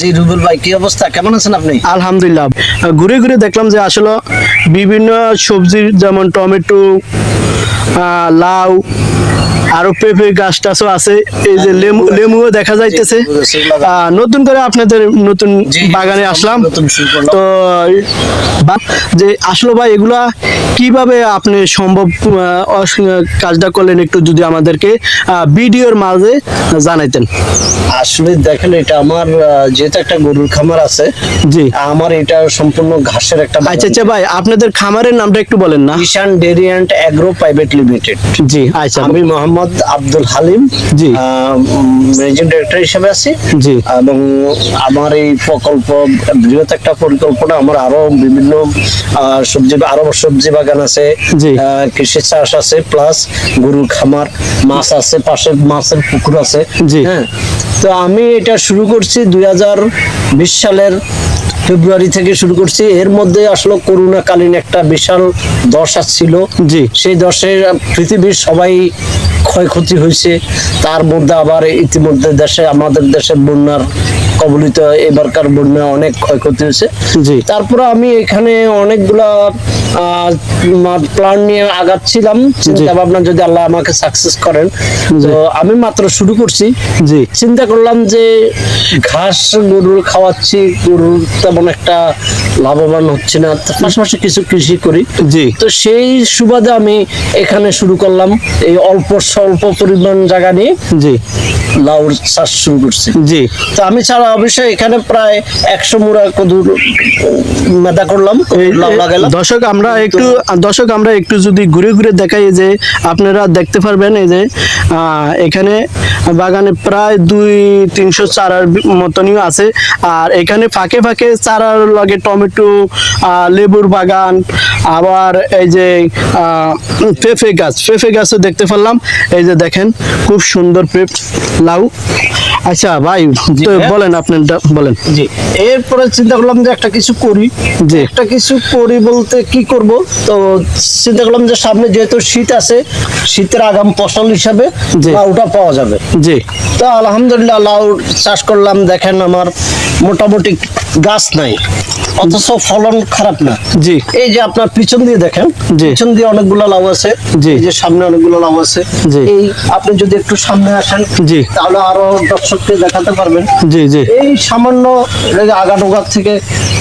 জি, রুবেল ভাই, কি অবস্থা? কেমন আছেন আপনি? আলহামদুলিল্লাহ। ঘুরে ঘুরে দেখলাম যে আসলে বিভিন্ন সবজির, যেমন টমেটো লাউ আরও পেঁপে গাছ টাছও আছে। এই যে লেমু লেমুও দেখা যাইতেছে। নতুন করে আপনাদের নতুন বাগানে আসলাম। তো যে আসলো ভাই এগুলা কীভাবে আপনি সম্ভব কাজটা করলেন একটু যদি আমাদেরকে ভিডিওর মাঝে জানাইতেন। আসলে দেখেন এটা আমার যেহেতু একটা গরুর খামার আছে জি। আমার এটা সম্পূর্ণ ঘাসের একটা। আচ্ছা আচ্ছা ভাই আপনাদের খামারের নামটা একটু বলেন না। Ishan dairy and agro private limited. জি আচ্ছা। আমি মোহাম্মদ আব্দুল হালিম জি। ম্যানেজিং ডিরেক্টর হিসেবে আছি জি। এবং আমার এই প্রকল্প বৃহৎ একটা পরিকল্পনা আমার আরও বিভিন্ন সবজি আরও সবজি বাগান আছে কৃষি চাষ আছে প্লাস গরুর খামার মাছ আছে পাশে মাছের পুকুর আছে জি। হ্যাঁ তো আমি এটা শুরু করছি দুই হাজার বিশ সালের ফেব্রুয়ারি থেকে শুরু করছি এর মধ্যে আসলে করোনাকালীন একটা বিশাল দশা ছিল জি। সেই দশে পৃথিবীর সবাই ক্ষয়ক্ষতি হয়েছে। তার মধ্যে আবার ইতিমধ্যে দেশে আমাদের দেশে বন্যার কবলিত এবারকার বন্যা অনেক ক্ষয়ক্ষতি হয়েছে। তারপরে আমি এখানে অনেকগুলা প্ল্যান নিয়ে আগাচ্ছিলাম। চিন্তা ভাবনা যদি আল্লাহ আমাকে সাকসেস করেন। তো আমি মাত্র শুরু করছি। চিন্তা করলাম যে ঘাস গরুর খাওয়াচ্ছি গরুর তেমন একটা লাভবান হচ্ছে না। পাশাপাশি কিছু কৃষি করি। জি। তো সেই সুবাদে আমি এখানে শুরু করলাম এই অল্প স্বল্প পরিমাণ জায়গা নিয়ে জি। লাউর চাষ শুরু করছি। জি। তো আমি ছাড়া অবশ্যই এখানে প্রায় একশো মুড়া কদুর মেদা করলাম কদুর লাউ লাগালাম। দর্শক আমরা একটু দর্শক আমরা একটু যদি ঘুরে ঘুরে দেখাই যে আপনারা দেখতে পারবেন এই যে আহ, এখানে বাগানে প্রায় দুই তিনশো চারার মতনই আছে। আর এখানে ফাঁকে ফাঁকে চারার লগে টমেটো আহ, লেবুর বাগান আবার এই যে পেঁপে গাছ পেঁপে গাছও দেখতে পারলাম। এই যে দেখেন খুব সুন্দর পেপ লাউ। আচ্ছা ভাই হ্যাঁ। বলেন আপনারটা বলেন। জি এরপরে চিন্তা করলাম যে একটা কিছু করি। জি। একটা কিছু করি বলতে কি করব? তো চিন্তা করলাম যে সামনে যেহেতু শীত আছে শীতের আগাম ফসল হিসাবে। লাউটা পাওয়া যাবে। জি। তো আলহামদুলিল্লাহ লাউ চাষ করলাম। দেখেন আমার মোটামুটি গাছ নাই অথচ ফলন খারাপ না জি এই যে আপনার পিছন দিয়ে দেখেন। পিছন দিয়ে অনেকগুলো লাউ আছে জি। যে সামনে অনেকগুলো লাউ আছে জি। এই আপনি যদি একটু সামনে আসেন জি। তাহলে আরও দর্শককে দেখাতে পারবেন জি জি এই সামান্য এই যে আগা ডোগার থেকে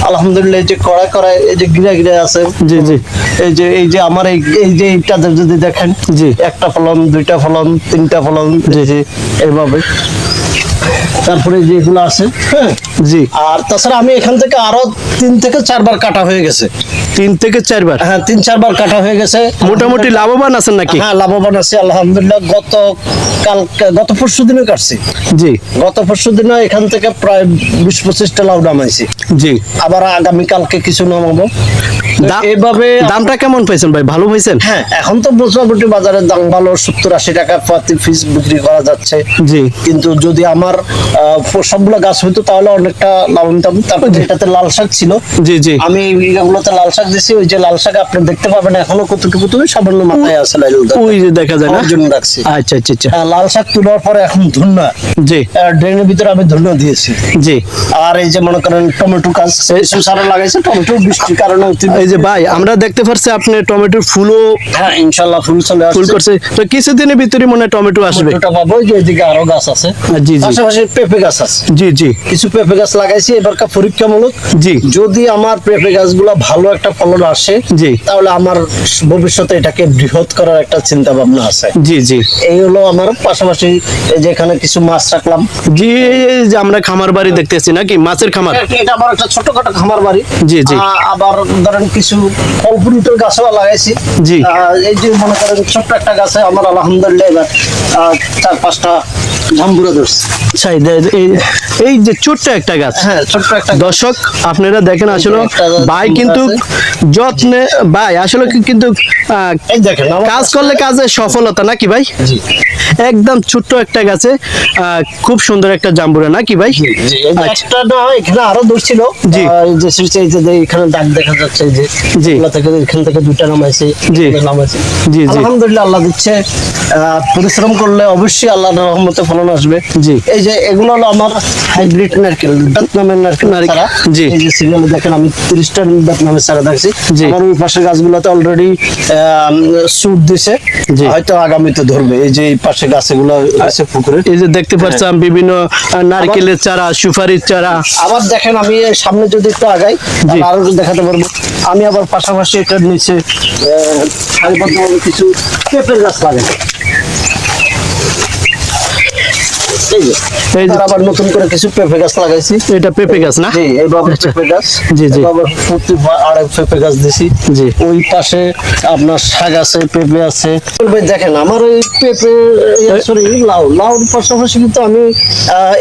আলহামদুলিল্লাহ এই যে কড়াই কড়াই এই যে গিরা গিরা আছে জি জি এই যে এই যে আমার এই এই যে এইটাতে যদি দেখেন জি। একটা ফলন দুইটা ফলন তিনটা ফলন জি জি এইভাবে তারপরে যে এগুলো আছে হ্যাঁ? জি। আর তাছাড়া আমি এখান থেকে আরও তিন থেকে চারবার কাটা হয়ে গেছে। তিন থেকে চারবার? হ্যাঁ তিন চারবার কাটা হয়ে গেছে। মোটামুটি লাভবান আছেন নাকি? হ্যাঁ লাভবান আছি আলহামদুলিল্লাহ। গত কাল গত পরশু দিনে কাটছি। জি। গত পরশু দিনে এখান থেকে প্রায় বিশ পঁচিশটা লাউ নামাইছি জি। আবার আগামী কালকে কিছু নামাবো। এভাবে দামটা কেমন পাইছেন ভাই? ভালো পাইছেন? হ্যাঁ এখন তো মোটামুটি বাজারের দাম ভালো সত্তর আশি টাকা প্রতি পিস বিক্রি করা যাচ্ছে। জি। কিন্তু যদি আমার সবগুলো গাছ হইতো তাহলে অনেকটা লাভ নিতাম তারপর এটাতে লাল শাক ছিল জি জি। আমি এগুলোতে লাল শাক দিছি ওই যে লাল শাক আপনি দেখতে পাবেন এখনও কতটুকু তুমি সামান্য মাথায় আছে ওই যে দেখা যায় না? জন্য রাখছি। আচ্ছা আচ্ছা আচ্ছা। হ্যাঁ, লাল শাক তোলার পরে এখন ধন্যা। জি। ড্রেনের ভিতরে আমি ধন্যা দিয়েছি। জি। আর এই যে মনে করেন টমেটো গাছ লাগাইছে টমেটো বৃষ্টির কারণে এই যে ভাই আমরা দেখতে পারছি আপনি টমেটোর ফুলও হ্যাঁ ইনশাল্লাহ ফুল চলে ফুল করছে। তো কিছুদিনের ভিতরে মনে টমেটো আসবে। টমেটোটা পাবো যে এদিকে আরও গাছ আছে। জি, জি। পাশাপাশি পেঁপে গাছ আছে। জি জি। কিছু পেঁপে গাছ লাগাইছি এবারকার পরীক্ষামূলক। জি। যদি আমার পেঁপে গাছগুলো ভালো একটা ফলন আসে জি। তাহলে আমার ভবিষ্যতে এটাকে বৃহৎ করার একটা চিন্তা ভাবনা আছে। জি জি। এই হলো আমার পাশাপাশি এই যে এখানে কিছু মাছ রাখলাম। জি যে আমরা খামার বাড়ি দেখতেছি নাকি? মাছের খামার? এটা আমার একটা ছোটখাটো খামার বাড়ি। জি, জি। আবার ধরেন কিছু ফল ফ্রুটের গাছও লাগাইছি। জি। এই যে মনে করেন ছোট্ট একটা গাছে আমার আলহামদুলিল্লাহ এবার চার পাঁচটা ধরছে এই- এই যে ছোট্ট একটা গাছ হ্যাঁ ছোট্ট একটা দর্শক আপনারা দেখেন আসলে ভাই কিন্তু যত্নে ভাই আসলে কিন্তু কাজ করলে কাজে সফলতা নাকি ভাই একদম ছোট্ট একটা গাছে খুব সুন্দর একটা জাম্বুরা নাকি ভাই আচ্ছা। একটা না এখানে আরও ধরছিল জি। আহ, এই যে এখানে দাগ দেখা যাচ্ছে এই যে জি। এগুলা থেকে এখান থেকে দুইটা নামাইছে জি। নামাইছে জি, জি। আলহামদুলিল্লাহ আল্লাহ দিচ্ছে আহ, পরিশ্রম করলে অবশ্যই আল্লাহর রহমতে ফলন ফলন আসবে। জি। এই যে এগুলো হলো আমার হাইব্রিড নারকেল ভিয়েতনামের নারকেল চারা জি। এই যে সিরিয়ালে দেখেন আমি তিরিশটা ভিয়েতনামের চারা দেখছি। আমার ওই পাশের গাছগুলোতে অলরেডি সুট দিছে। হয়তো আগামীতে ধরবে। এই যে এই পাশে গাছগুলো আছে পুকুরে। এই যে দেখতে পাচ্ছেন বিভিন্ন নারকেলের চারা সুপারির চারা। আবার দেখেন আমি সামনে যদি একটু আগাই আরও দেখাতে পারব। আমি আবার পাশাপাশি এটার নিচে কিছু পেঁপের গাছ লাগাই। এই যে, এই যে- তার আবার নতুন করে কিছু পেঁপে গাছ লাগাইছি। এটা পেঁপে গাছ না? জি এইভাবে আচ্ছা। পেঁপে গাছ। জি, জি। এভাবে প্রতি আড়াই পেঁপে গাছ দিছি। জি। ওই পাশে আপনার শাক আছে পেঁপে আছে। দেখেন আমার ওই পেঁপে সরি লাউ। লাউর পাশাপাশি কিন্তু আমি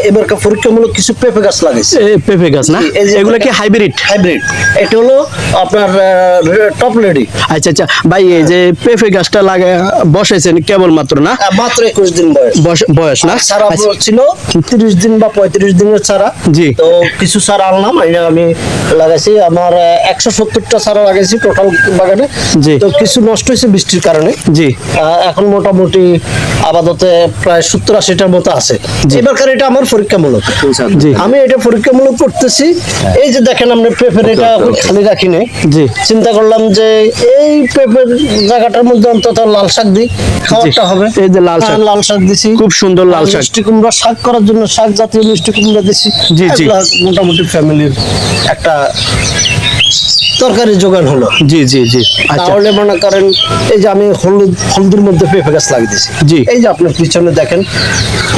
এবারকার পরীক্ষামূলক কিছু পেঁপে গাছ লাগাইছি। পেঁপে গাছ না? এগুলো কি হাইব্রিড? হাইব্রিড। এটা হলো আপনার টপ লেডি আচ্ছা আচ্ছা। ভাই এই যে পেঁপে গাছটা লাগা বসাইছেন কেবল মাত্র না মাত্র একুশ দিন বয়স। বয়স না? চারা আচ্ছা, ছিল তিরিশ দিন বা পঁয়ত্রিশ দিনের চারা। জি। তো কিছু চারা আনলাম আমি লাগাইছি আমার একশো সত্তরটা চারা লাগাইছি টোটাল বাগানে। জি। তো কিছু নষ্ট হয়েছে বৃষ্টির কারণে। জি। এখন মোটামুটি আপাততে প্রায় সত্তর আশিটার মতো আছে। এবারকার এটা আমার পরীক্ষামূলক। আমি এটা পরীক্ষামূলক করতেছি। এই যে দেখেন আমরা পেঁপের এটা খালি রাখি নাই। জি। চিন্তা করলাম যে এই পেঁপের জায়গাটার মধ্যে অন্তত লাল শাক দিই খাওয়ারটা হবে। এই যে লাল শাক। হ্যাঁ, লাল শাক দিছি। খুব সুন্দর লাল শাক। কুমড়া শাক করার জন্য শাক জাতীয় মিষ্টি কুমড়া দিছি জি, জি। মোটামুটি ফ্যামিলির একটা তরকারি হলো। জি জি জি। আচ্ছা। তাহলে মনে করেন এই যে আমি হলুদ হলুদের মধ্যে পেঁপে গাছ লাগিয়ে জি। এই যে আপনার পিছনে দেখেন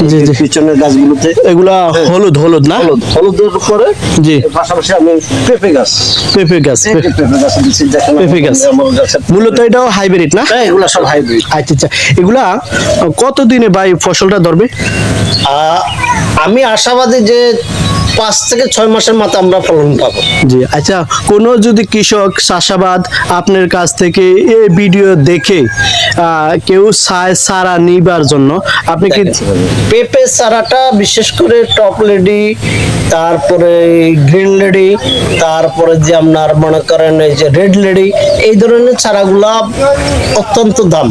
জি, জি। পিছনের গাছগুলোতে। এগুলা হলুদ হলুদ না? হলুদ হলুদের উপরে জি। পাশাপাশি আমি পেঁপে গাছ। পেঁপে গাছ পেঁপে গাছ দেখেন পেঁপে গাছ। মূলত এটাও হাইব্রিড না? হ্যাঁ এগুলা সব হাইব্রিড আচ্ছা আচ্ছা। এগুলা কতদিনে ভাই ফসলটা ধরবে? আমি আশাবাদী যে পাঁচ থেকে ছয় মাসের মাথা আমরা ফলন পাবো। জি আচ্ছা কোনো যদি কৃষক চাষাবাদ আপনার কাছ থেকে এই ভিডিও দেখে কেউ সারা নিবার জন্য আপনি কি পেঁপে চারাটা বিশেষ করে টপ লেডি তারপরে গ্রিন লেডি তারপরে যে আপনার মনে করেন এই যে রেড লেডি এই ধরনের চারাগুলা অত্যন্ত দাম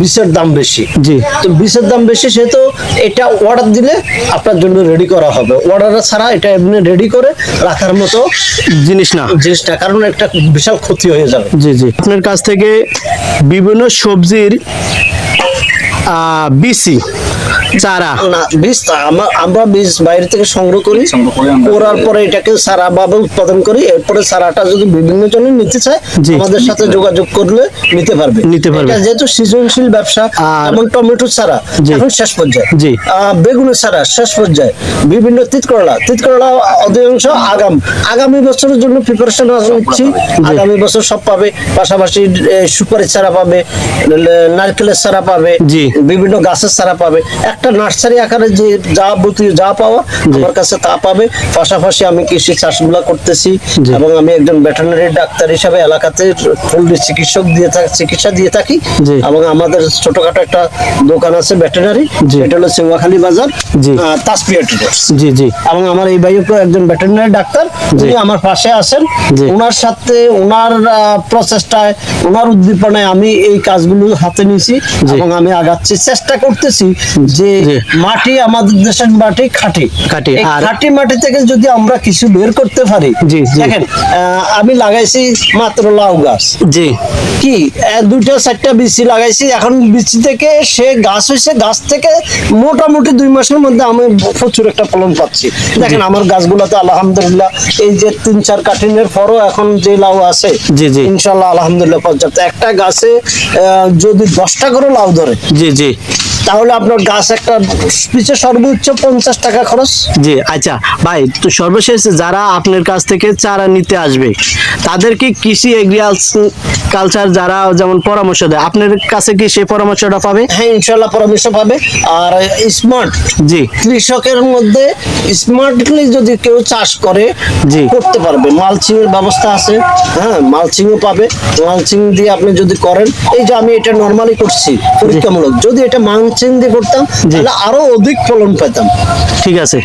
বিষের দাম বেশি। জি। তো বিষের দাম বেশি সেহেতু এটা অর্ডার দিলে আপনার জন্য রেডি করা হবে। অর্ডার ছাড়া এটা এমনি রেডি করে রাখার মতো জিনিস না। জিনিসটা কারণ একটা বিশাল ক্ষতি হয়ে যাবে। জি জি। আপনার কাছ থেকে বিভিন্ন সবজির আহ, বিসি চারা। না বীজ আমরা আমরা বীজ বাইরে থেকে সংগ্রহ করি। করার পরে এটাকে সারা ভাবে উৎপাদন করি। এরপরে সারাটা যদি বিভিন্ন জনে নিতে চায় আমাদের সাথে যোগাযোগ করলে নিতে পারবে। নিতে পারবে। যেহেতু সৃজনশীল ব্যবসা যেমন টমেটো জি। এখন শেষ পর্যায়ে। জি। বেগুনের সারা শেষ পর্যায়ে। বিভিন্ন তিতকরলা তিতকরলা অধিকাংশ আগাম আগামী বছরের জন্য প্রিপারেশন নিচ্ছি। আগামী বছর সব পাবে। পাশাপাশি এ, সুপারির চারা পাবে নারকেলের চারা পাবে জি। বিভিন্ন গাছের চারা পাবে। একটা নার্সারি আকারে যে যা বুতি যা পাওয়া আমার কাছে তা পাবে পাশাপাশি আমি কৃষি চাষগুলা করতেছি। এবং আমি একজন ভেটেরিনারি ডাক্তার হিসাবে এলাকাতে ফুললি চিকিৎসক দিয়ে থাকি চিকিৎসা দিয়ে থাকি। এবং আমাদের ছোটখাটো একটা দোকান আছে ভেটেরিনারি। এটা হলো সেওয়াখালী বাজার তাসপিয়া ট্রেডার্স জি জি এবং আমার এই ভাইও একজন ভেটেরিনারি ডাক্তার। উনি আমার পাশে আছেন। ওনার সাথে ওনার প্রচেষ্টায় ওনার উদ্দীপনায় আমি এই কাজগুলো হাতে নিয়েছি। এবং আমি আগাচ্ছি চেষ্টা করতেছি যে। মাটি আমাদের দেশের মাটি খাঁটি। খাঁটি, খাঁটি মাটি থেকে যদি আমরা কিছু বের করতে পারি। দেখেন আমি লাগাইছি মাত্র লাউ গাছ। জি। কি? দুইটা চারটা বিচি লাগাইছি। এখন বিচি থেকে সে গাছ হয়েছে গাছ থেকে মোটামুটি দুই মাসের মধ্যে আমি প্রচুর একটা ফলন পাচ্ছি। দেখেন আমার গাছগুলোতে আলহামদুলিল্লাহ এই যে তিন চার কাঠিনের পরও এখন যে লাউ আছে জি, জি। ইনশাল্লাহ আলহামদুলিল্লাহ পর্যাপ্ত। একটা গাছে আহ, যদি দশটা করে লাউ ধরে জি জি। তাহলে আপনার গাছ একটা পিছে সর্বোচ্চ পঞ্চাশ টাকা খরচ। জি আচ্ছা ভাই তো সর্বশেষ যারা আপনার কাছ থেকে চারা নিতে আসবে তাদেরকে কৃষি কালচার যারা যেমন পরামর্শ দেয় আপনার কাছে কি সেই পরামর্শটা পাবে? হ্যাঁ ইনশাল্লাহ পরামর্শ পাবে। আর স্মার্ট জি। কৃষকের মধ্যে স্মার্টলি যদি কেউ চাষ করে জি। করতে পারবে। মালচিং এর ব্যবস্থা আছে হ্যাঁ মালচিংও পাবে। মালচিং দিয়ে আপনি যদি করেন এই যে আমি এটা নর্মালি করছি পরীক্ষামূলক। যদি এটা মালচিং দিয়ে করতাম তাহলে আরও অধিক ফলন পেতাম ঠিক আছে।